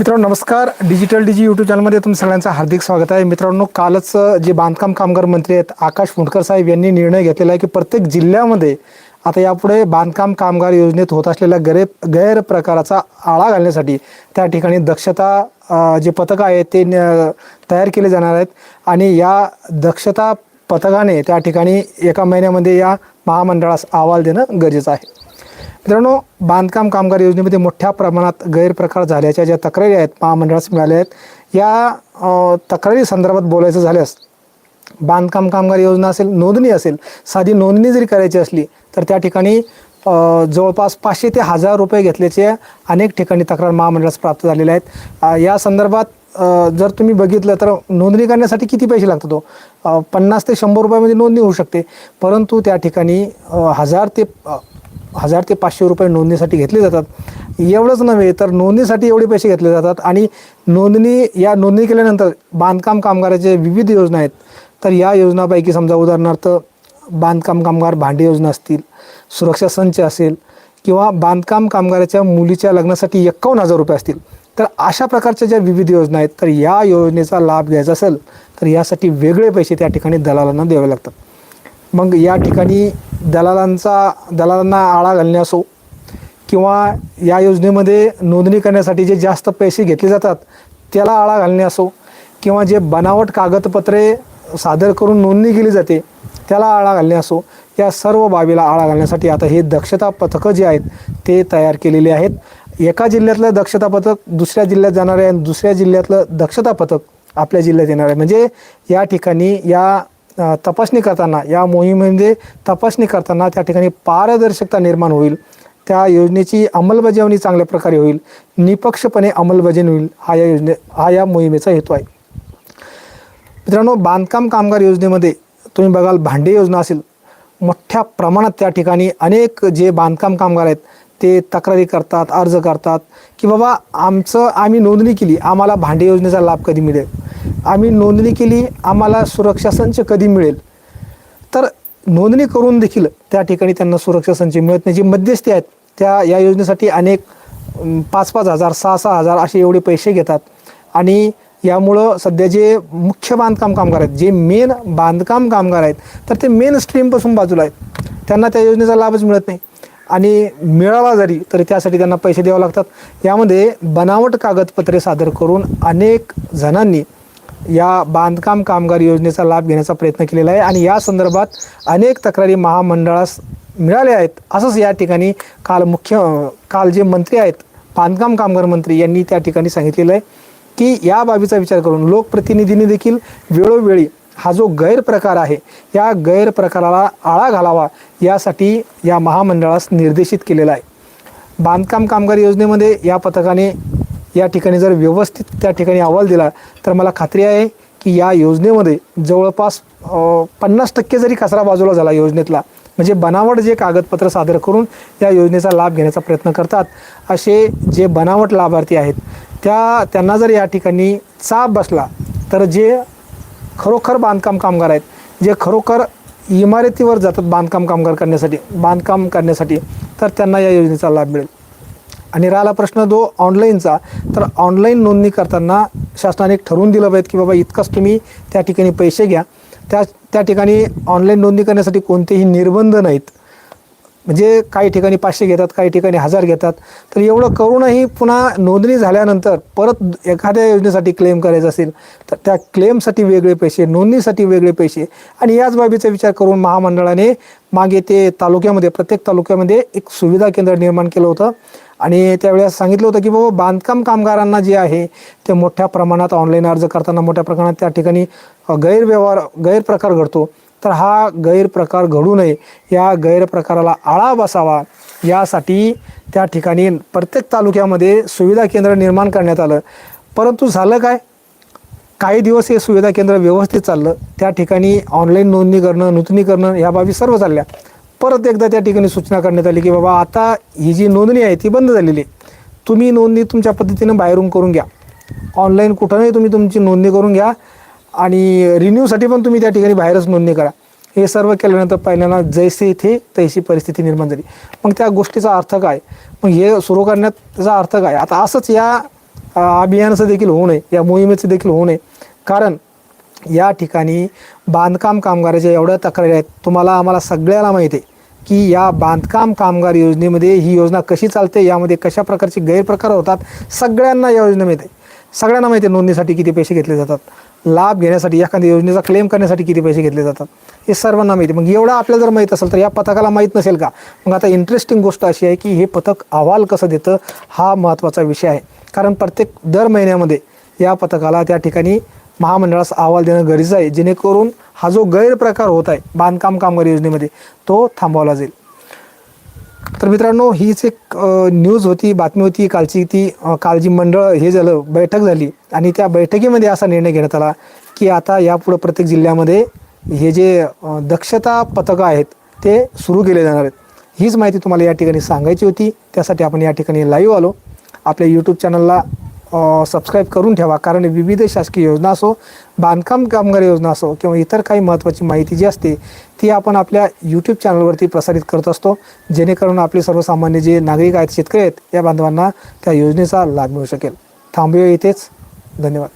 मित्रांनो नमस्कार. डिजिटल डिजी यूट्यूब चॅनलमध्ये तुमचं सगळ्यांचं हार्दिक स्वागत आहे. मित्रांनो कालच जे बांधकाम कामगार मंत्री आहेत आकाश फुंडकर साहेब यांनी निर्णय घेतलेला आहे की प्रत्येक जिल्ह्यामध्ये आता यापुढे बांधकाम कामगार योजनेत होत असलेल्या गैर गैरप्रकाराचा आळा घालण्यासाठी त्या ठिकाणी दक्षता जे पथकं आहेत ते न- तयार केले जाणार आहेत. आणि या दक्षता पथकाने त्या ठिकाणी एका महिन्यामध्ये या महामंडळास अहवाल देणं गरजेचं आहे. मित्रांनो बांधकाम कामगार योजनेमध्ये मोठ्या प्रमाणात गैरप्रकार झाल्याच्या ज्या तक्रारी आहेत महामंडळास मिळाल्या आहेत या तक्रारी संदर्भात बोलायचं झाल्यास बांधकाम कामगार योजना असेल नोंदणी असेल साधी नोंदणी जरी करायची असली तर त्या ठिकाणी जवळपास पाचशे ते हजार रुपये घेतल्याचे अनेक ठिकाणी तक्रार महामंडळास प्राप्त झालेल्या आहेत. या संदर्भात जर तुम्ही बघितलं तर नोंदणी करण्यासाठी किती पैसे लागतात हो? तो पन्नास ते शंभर रुपयामध्ये नोंदणी होऊ शकते परंतु त्या ठिकाणी हजार ते हजार ते पाचशे रुपये नोंदणीसाठी घेतले जातात. एवढंच नव्हे तर नोंदणीसाठी एवढे पैसे घेतले जातात. आणि नोंदणी या नोंदणी केल्यानंतर बांधकाम कामगाराचे विविध योजना आहेत. तर या योजनापैकी समजा उदाहरणार्थ बांधकाम कामगार भांडी योजना असतील सुरक्षा संच असेल किंवा बांधकाम कामगाराच्या मुलीच्या लग्नासाठी एक्कावन्न हजार रुपये असतील. तर अशा प्रकारच्या ज्या विविध योजना आहेत तर या योजनेचा लाभ घ्यायचा असेल तर यासाठी वेगळे पैसे त्या ठिकाणी दलालांना द्यावे लागतात. मग या ठिकाणी दलालांचा दलालांना आळा घालणे असो किंवा या योजनेमध्ये नोंदणी करण्यासाठी जे जास्त पैसे घेतले जातात त्याला आळा घालणे असो किंवा जे बनावट कागदपत्रे सादर करून नोंदणी केली जाते त्याला आळा घालणे असो. या सर्व बाबीला आळा घालण्यासाठी आता हे दक्षता पथकं जे आहेत ते तयार केलेले आहेत. एका जिल्ह्यातलं दक्षता पथक दुसऱ्या जिल्ह्यात जाणार आहे आणि दुसऱ्या जिल्ह्यातलं दक्षता पथक आपल्या जिल्ह्यात येणार आहे. म्हणजे या ठिकाणी या तपासणी करताना या मोहिमेमध्ये तपासणी करताना त्या ठिकाणी पारदर्शकता निर्माण होईल. त्या योजनेची अंमलबजावणी चांगल्या प्रकारे होईल. निपक्षपणे अंमलबजावणी होईल. हा या योजने हा या मोहिमेचा हेतू आहे. मित्रांनो बांधकाम कामगार योजनेमध्ये तुम्ही बघाल भांडे योजना असेल मोठ्या प्रमाणात त्या ठिकाणी अनेक जे बांधकाम कामगार आहेत ते तक्रारी करतात अर्ज करतात की बाबा आमचं आम्ही नोंदणी केली आम्हाला भांडे योजनेचा लाभ कधी मिळेल? आम्ही नोंदणी केली आम्हाला सुरक्षा संच कधी मिळेल? तर नोंदणी करून देखील त्या ठिकाणी त्यांना सुरक्षा संच मिळत नाही. जी मध्यस्थी आहेत त्या या योजनेसाठी अनेक पाच पाच हजार सहा सहा हजार असे एवढे पैसे घेतात. आणि यामुळं सध्या जे मुख्य बांधकाम कामगार आहेत जे मेन बांधकाम कामगार आहेत तर ते मेन स्ट्रीमपासून बाजूला आहेत. त्यांना त्या योजनेचा लाभच मिळत नाही. आणि मिळाला जरी तरी त्यासाठी त्यांना पैसे द्यावे लागतात. यामध्ये बनावट कागदपत्रे सादर करून अनेक जणांनी या बांधकाम कामगार योजनेचा लाभ घेण्याचा प्रयत्न केलेला आहे. आणि या संदर्भात अनेक तक्रारी महामंडळास मिळाल्या आहेत. असंच या ठिकाणी काल मुख्य काल जे मंत्री आहेत बांधकाम कामगार मंत्री यांनी त्या ठिकाणी सांगितलेलं आहे की या बाबीचा विचार करून लोकप्रतिनिधींनी देखील वेळोवेळी हा जो गैरप्रकार आहे या गैरप्रकाराला आळा घालावा यासाठी या महामंडळास निर्देशित केलेला आहे. बांधकाम कामगार योजनेमध्ये या पथकाने या ठिकाणी जर व्यवस्थित त्या ठिकाणी अहवाल दिला तर मला खात्री आहे की या योजनेमध्ये जवळपास पन्नास टक्के जरी कचरा बाजूला झाला योजनेतला म्हणजे बनावट जे कागदपत्र सादर करून या योजनेचा लाभ घेण्याचा प्रयत्न करतात असे जे बनावट लाभार्थी आहेत त्या त्यांना जर या ठिकाणी चाप बसला तर जे खरोखर बांधकाम कामगार आहेत. जे खरोखर इमारतीवर जातात बांधकाम कामगार करण्यासाठी बांधकाम करण्यासाठी तर त्यांना या योजनेचा लाभ मिळेल. आणि राहिला प्रश्न जो ऑनलाईनचा तर ऑनलाईन नोंदणी करताना शासनाने ठरवून दिलं पाहिजे की बाबा इतकंच तुम्ही त्या ठिकाणी पैसे घ्या. त्या त्या ठिकाणी ऑनलाईन नोंदणी करण्यासाठी कोणतेही निर्बंध नाहीत. म्हणजे काही ठिकाणी पाचशे घेतात काही ठिकाणी हजार घेतात. तर एवढं करूनही पुन्हा नोंदणी झाल्यानंतर परत एखाद्या योजनेसाठी क्लेम करायचं असेल तर त्या क्लेमसाठी वेगळे पैसे नोंदणीसाठी वेगळे पैसे आणि याच बाबीचा विचार करून महामंडळाने मागे ते तालुक्यामध्ये प्रत्येक तालुक्यामध्ये एक सुविधा केंद्र निर्माण केलं होतं. आणि त्यावेळेस सांगितलं होतं की बाबा बांधकाम कामगारांना जे आहे ते मोठ्या प्रमाणात ऑनलाईन अर्ज करताना मोठ्या प्रमाणात त्या ठिकाणी गैरव्यवहार गैरप्रकार घडतो. तर हा गैरप्रकार घडू नये या गैरप्रकाराला आळा बसावा यासाठी त्या ठिकाणी प्रत्येक तालुक्यामध्ये सुविधा केंद्र निर्माण करण्यात आलं. परंतु झालं काय? काही दिवस हे सुविधा केंद्र व्यवस्थित चाललं. त्या ठिकाणी ऑनलाईन नोंदणी करणं नूतनी करणं ह्या बाबी सर्व चालल्या. परत एकदा त्या ठिकाणी सूचना करण्यात आली की बाबा आता ही जी नोंदणी आहे ती बंद झालेली आहे. तुम्ही नोंदणी तुमच्या पद्धतीनं बाहेरून करून घ्या. ऑनलाईन कुठंही तुम्ही तुमची नोंदणी करून घ्या. आणि रिन्यूसाठी पण तुम्ही त्या ठिकाणी बाहेरच नोंदणी करा. हे सर्व केल्यानंतर पहिल्यांदा जैसे इथे तैशी परिस्थिती निर्माण झाली. मग त्या गोष्टीचा अर्थ काय? मग हे सुरू करण्यात त्याचा अर्थ काय? आता असंच या अभियानाचं देखील होऊ नये या मोहिमेचं देखील होऊ नये. कारण या ठिकाणी बांधकाम कामगाराच्या एवढ्या तक्रारी आहेत. तुम्हाला आम्हाला सगळ्याला माहिती आहे की या बांधकाम कामगार योजनेमध्ये ही योजना कशी चालते यामध्ये कशा प्रकारचे गैरप्रकार होतात सगळ्यांना या योजनेमध्ये सगळ्यांना माहिती आहे नोंदणीसाठी किती पैसे घेतले जातात. लाभ घेण्यासाठी एखाद्या योजनेचा क्लेम करण्यासाठी किती पैसे घेतले जातात? हे सर्वांना माहिती. मग एवढं आपल्याला जर माहीत असेल तर या पथकाला माहीत नसेल का? मग आता इंटरेस्टिंग गोष्ट अशी आहे की हे पथक अहवाल कसं देतं हा महत्त्वाचा विषय आहे. कारण प्रत्येक दर महिन्यामध्ये या पथकाला त्या ठिकाणी महामंडळास अहवाल देणं गरजेचं आहे. जेणेकरून हा जो गैरप्रकार होत आहे बांधकाम कामगार योजनेमध्ये तो थांबवला जाईल. तर मित्रांनो हीच एक न्यूज होती बातमी होती. कालची ती अ, काल जी मंडळ हे झालं बैठक झाली. आणि त्या बैठकीमध्ये असा निर्णय घेण्यात आला की आता यापुढं प्रत्येक जिल्ह्यामध्ये हे जे दक्षता पथकं आहेत ते सुरू केले जाणार आहेत. हीच माहिती तुम्हाला या ठिकाणी सांगायची होती. त्यासाठी आपण या ठिकाणी लाईव्ह आलो. आपल्या यूट्यूब चॅनलला सबस्क्राईब करून ठेवा कारण विविध शासकीय योजना असो बांधकाम कामगार योजना असो किंवा इतर काही महत्त्वाची माहिती जी असते ती आपण आपल्या यूट्यूब चॅनलवरती प्रसारित करत असतो जेणेकरून आपले सर्वसामान्य जे नागरिक आहेत शेतकरी आहेत या बांधवांना त्या योजनेचा लाभ मिळू शकेल. थांबूया इथेच. धन्यवाद.